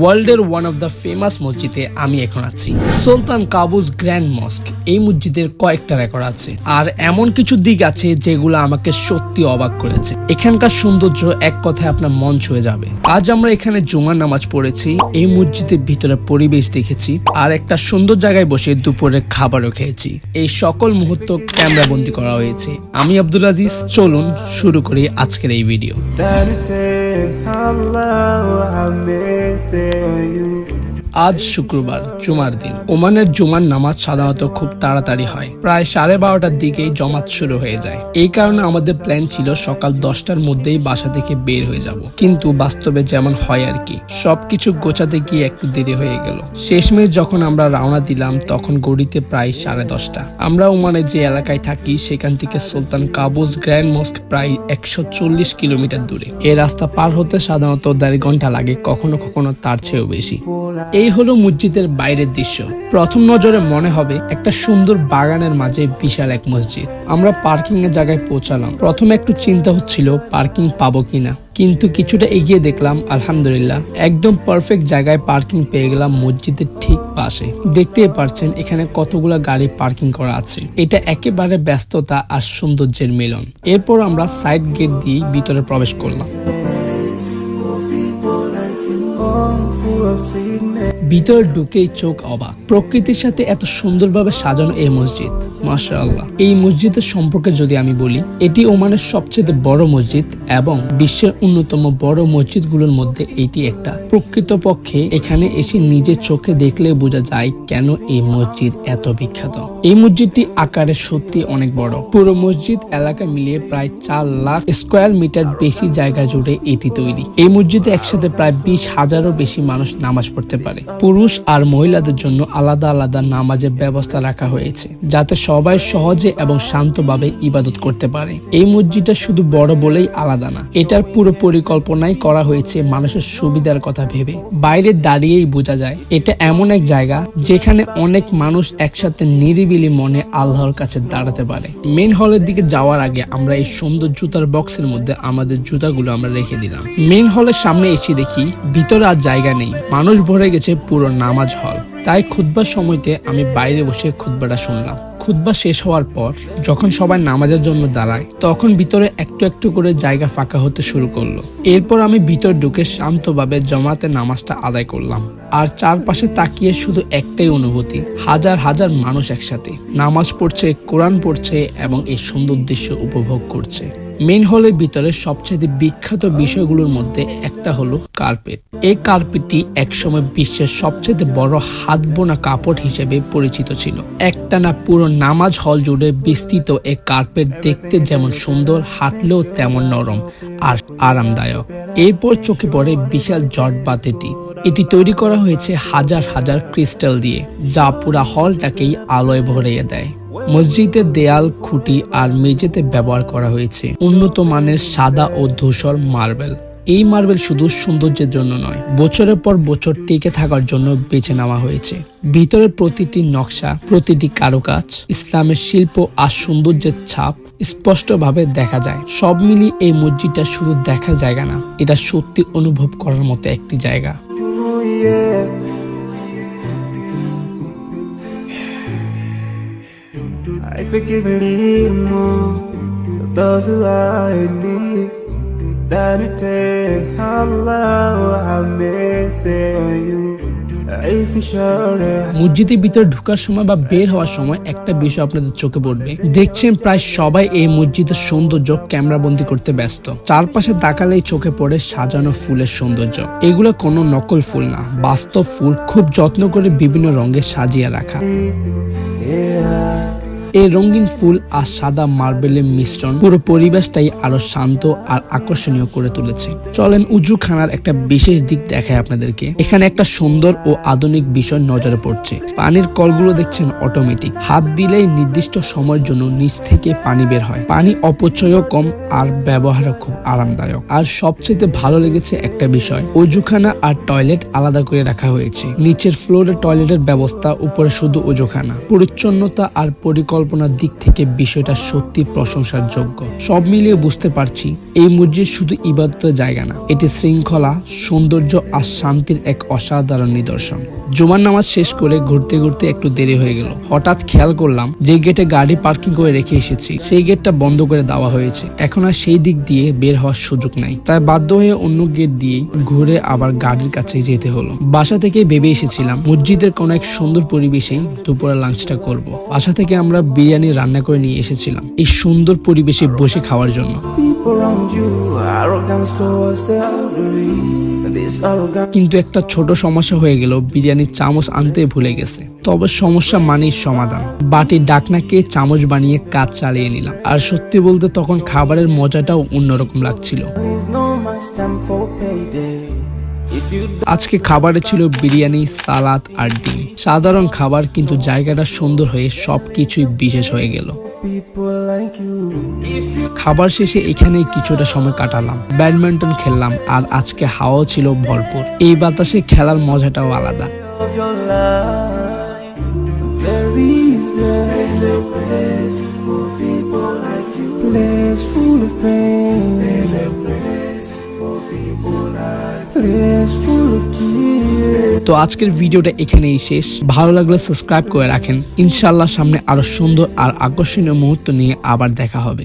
ওয়ার্ল্ডের one of the famous মসজিদে আমি এখন আছি। সুলতান কাবুজ গ্র্যান্ড মস্ক, এই মসজিদের কয়েকটা রেকর্ড আছে। আর এমন কিছু দিক আছে যেগুলো আমাকে সত্যি অবাক করেছে। এখানকার সৌন্দর্য এক কথায় আপনার মন ছুঁয়ে যাবে। আজ আমরা এখানে জুমার নামাজ পড়েছি, এই মসজিদের ভিতরে পরিবেশ দেখেছি, আর একটা সুন্দর জায়গায় বসে দুপুরের খাবারও খেয়েছি। এই সকল মুহূর্ত ক্যামেরা বন্দি করা হয়েছে। আমি আব্দুল আজিজ, চলুন শুরু করি আজকের এই video How low I miss you. আজ শুক্রবার, জুমার দিন। ওমানের জুমার নামাজ সাধারণত খুব তাড়াতাড়ি হয়। প্রায় সাড়ে বারোটার দিকেই জমাত শুরু হয়ে যায়। এই কারণে আমাদের প্ল্যান ছিল সকাল দশটার মধ্যেই বাসা থেকে বের হয়ে যাব। কিন্তু বাস্তবে যেমন হয় আর কি, সবকিছু গোছাতে গিয়ে একটু দেরি হয়ে গেল। শেষমেশ যখন আমরা রওনা দিলাম, তখন গড়িতে প্রায় সাড়ে দশটা। আমরা ওমানের যে এলাকায় থাকি, সেখান থেকে সুলতান কাবুজ গ্র্যান্ড মস্ক প্রায় একশো চল্লিশ কিলোমিটার দূরে। এ রাস্তা পার হতে সাধারণত দেড় ঘণ্টা লাগে, কখনো কখনো তার চেয়েও বেশি। এই হলো মসজিদের বাইরের দৃশ্য। প্রথম নজরে মনে হবে একটা সুন্দর বাগানের মাঝে বিশাল এক মসজিদ। আমরা পার্কিং এর জায়গায় পৌঁছালাম। প্রথমে একটু চিন্তা হচ্ছিল পার্কিং পাবো কিনা? কিন্তু কিছুটা এগিয়ে দেখলাম, আলহামদুলিল্লাহ। একদম পারফেক্ট জায়গায় পার্কিং পেয়ে গেলাম মসজিদের ঠিক পাশে। দেখতেই পারছেন, এখানে কতগুলো গাড়ি পার্কিং করা আছে। এটা একেবারে ব্যস্ততা আর সৌন্দর্যের মিলন। এরপর আমরা সাইড গেট দিয়ে ভিতরে প্রবেশ করলাম। ভিতরে ঢুকেই চোখ অবাক। প্রকৃতির সাথে এত সুন্দরভাবে সাজানো এই মসজিদ। মাশাআল্লাহ। এই মসজিদের সম্পর্কে যদি আমি বলি, এটি ওমানের সবচেয়ে বড় মসজিদ এবং বিশ্বের অন্যতম বড় মসজিদগুলোর মধ্যে এটি একটা। প্রকৃতপক্ষে এখানে এসে নিজের চোখে দেখলে বোঝা যায় কেন এই মসজিদ এত বিখ্যাত। এই মসজিদটি আকারে সত্যি অনেক বড়। পুরো মসজিদ এলাকা মিলিয়ে প্রায় চার লাখ স্কোয়ার মিটার বেশি জায়গা জুড়ে এটি তৈরি। এই মসজিদে একসাথে প্রায় বিশ হাজারও বেশি মানুষ নামাজ পড়তে পারে। পুরুষ আর মহিলাদের জন্য আলাদা আলাদা নামাজের ব্যবস্থা রাখা হয়েছে, যাতে সবাই সহজে এবং শান্তভাবে ইবাদত করতে পারে। এই মসজিদটা শুধু বড় বলেই আলাদা না। এটার পুরো পরিকল্পনাই করা হয়েছে মানুষের সুবিধার কথা ভেবে। বাইরে দাঁড়িয়েই বোঝা যায়, এটা এমন এক জায়গা যেখানে অনেক মানুষ একসাথে নিরিবিলি মনে আল্লাহর কাছে দাঁড়াতে পারে। মেন হলের দিকে যাওয়ার আগে আমরা এই সুন্দর জুতার বক্সের মধ্যে আমাদের জুতাগুলো আমরা রেখে দিলাম। মেন হলের সামনে এসে দেখি, ভিতরে আর জায়গা নেই। মানুষ ভরে গেছে পুরো নামাজ হল। তাই খুতবার সময়তে আমি বাইরে বসে খুতবাটা শুনলাম। খুতবা শেষ হওয়ার পর, যখন সবাই নামাজের জন্য দাঁড়ায়, তখন ভিতরে একটু একটু করে জায়গা ফাঁকা হতে শুরু করল। এরপর আমি ভিতর ঢুকে শান্তভাবে জমাতে নামাজটা আদায় করলাম। আর চারপাশে তাকিয়ে শুধু একটাই অনুভূতি, হাজার হাজার মানুষ একসাথে। নামাজ পড়ছে, কোরআন পড়ছে এবং এই সুন্দর দৃশ্য উপভোগ করছে। মেন হলের ভিতরে সবচেয়ে বিখ্যাত বিষয়গুলোর মধ্যে একটা হলো কার্পেট। এই কার্পেটটি একসময় বিশ্বের সবচেয়ে বড় হাত বোনা কাপড় হিসেবে পরিচিত ছিল। একটানা পুরো নামাজ হল জুড়ে বিস্তৃত এই কার্পেট দেখতে যেমন সুন্দর, হাঁটলেও তেমন নরম আর আরামদায়ক। এরপর চোখে পড়ে বিশাল জট বাতিটি। এটি তৈরি করা হয়েছে হাজার হাজার ক্রিস্টাল দিয়ে, যা পুরা হলটাকেই আলোয় ভরিয়ে দেয়। মসজিদের দেয়াল, খুঁটি আর মেঝেতে ব্যবহার করা হয়েছে। উন্নত মানের সাদা ও ধূসর মার্বেল। এই মার্বেল শুধু সৌন্দর্যের জন্য নয়, বছরের পর বছর টিকে থাকার জন্য বেছে নেওয়া হয়েছে। ভিতরের প্রতিটি নকশা, প্রতিটি কারুকাজ, ইসলামের শিল্প আর সৌন্দর্যের ছাপ স্পষ্টভাবে দেখা যায়। সব মিলিয়ে এই মসজিদটা শুধু দেখার জায়গা না, এটা সত্যি অনুভব করার মতো একটি জায়গা। I forgive and leave more those who in me. That you take Allah, I say on you. মসজিদের ভিতরে ঢোকার সময় বা বের হওয়ার সময় একটা বিষয় আপনাদের চোখে পড়বে। দেখছেন প্রায় সবাই এই মসজিদের সৌন্দর্য ক্যামেরা বন্দি করতে ব্যস্ত। চারপাশে তাকালেই চোখে পড়ে সাজানো ফুলের সৌন্দর্য। এগুলো কোনো নকল ফুল না বাস্তব ফুল খুব যত্ন করে বিভিন্ন রঙে সাজিয়ে রাখা। এই রঙিন ফুল আর সাদা মার্বেলের মিশ্রণ পুরো পরিবেশটাই আরও শান্ত আর আকর্ষণীয় করে তুলেছে। চলেন উজুখানার একটা বিশেষ দিক দেখায় আপনাদেরকে। এখানে একটা সুন্দর ও আধুনিক বিষয় নজরে পড়ছে। পানির কলগুলো দেখছেন অটোমেটিক হাত দিলেই নির্দিষ্ট সময়ের জন্য নিচ থেকে পানি বের হয়। পানি অপচয়ও কম আর ব্যবহারও খুব আরামদায়ক। আর সবচেয়ে ভালো লেগেছে একটা বিষয় অজুখানা আর টয়লেট আলাদা করে রাখা হয়েছে। নিচের ফ্লোরে টয়লেটের ব্যবস্থা, উপরে শুধু অজুখানা পরিচ্ছন্নতা আর পরিকল্পনা পরিকল্পনার দিক থেকে বিষয়টা সত্যি প্রশংসার যোগ্য সব মিলিয়ে বুঝতে পারছি, এই মসজিদ শুধু ইবাদতের জায়গা না, এটি শৃঙ্খলা, সৌন্দর্য আর শান্তির এক অসাধারণ নিদর্শন। জুমার নামাজ শেষ করে ঘুরতে ঘুরতে একটু দেরি হয়ে গেল। হঠাৎ খেয়াল করলাম, যে গেটে গাড়ি পার্কিং করে রেখে এসেছি, সেই গেটটা বন্ধ করে দেওয়া হয়েছে। এখন আর সেই দিক দিয়ে বের হওয়ার সুযোগ নাই। তাই বাধ্য হয়ে অন্য গেট দিয়ে ঘুরে আবার গাড়ির কাছে যেতে হলো। বাসা থেকে ভেবে এসেছিলাম, মসজিদের কোনো এক সুন্দর পরিবেশেই দুপুরে লাঞ্চটা করব। বাসা থেকে আমরা বিরিয়ানি রান্না করে নিয়ে এসেছিলাম এই সুন্দর পরিবেশে বসে খাওয়ার জন্য. কিন্তু একটা ছোট সমস্যা হয়ে গেল বিরিয়ানির চামচ আনতে ভুলে গেছে। তবে সমস্যা মানেই সমাধান। বাটির ডাকনাকে চামচ বানিয়ে কাজ চালিয়ে নিলাম। আর সত্যি বলতে তখন খাবারের মজাটাও অন্যরকম লাগছিল। আজকে খাবারে ছিল বিরিয়ানি, সালাদ আর ডিম। সাধারণ খাবার, কিন্তু জায়গাটা সুন্দর হয়ে সবকিছুই বিশেষ হয়ে গেল। খাবার শেষে এখানেই কিছুটা সময় কাটালাম। ব্যাডমিন্টন খেললাম আর আজকে হাওয়াও ছিল ভরপুর। এই বাতাসে খেলার মজাটাও আলাদা। There is place তো আজকের ভিডিওটা এখানেই শেষ। ভালো লাগলে সাবস্ক্রাইব করে রাখেন। ইনশাল্লাহ সামনে আরও সুন্দর আর আকর্ষণীয় মুহূর্ত নিয়ে আবার দেখা হবে।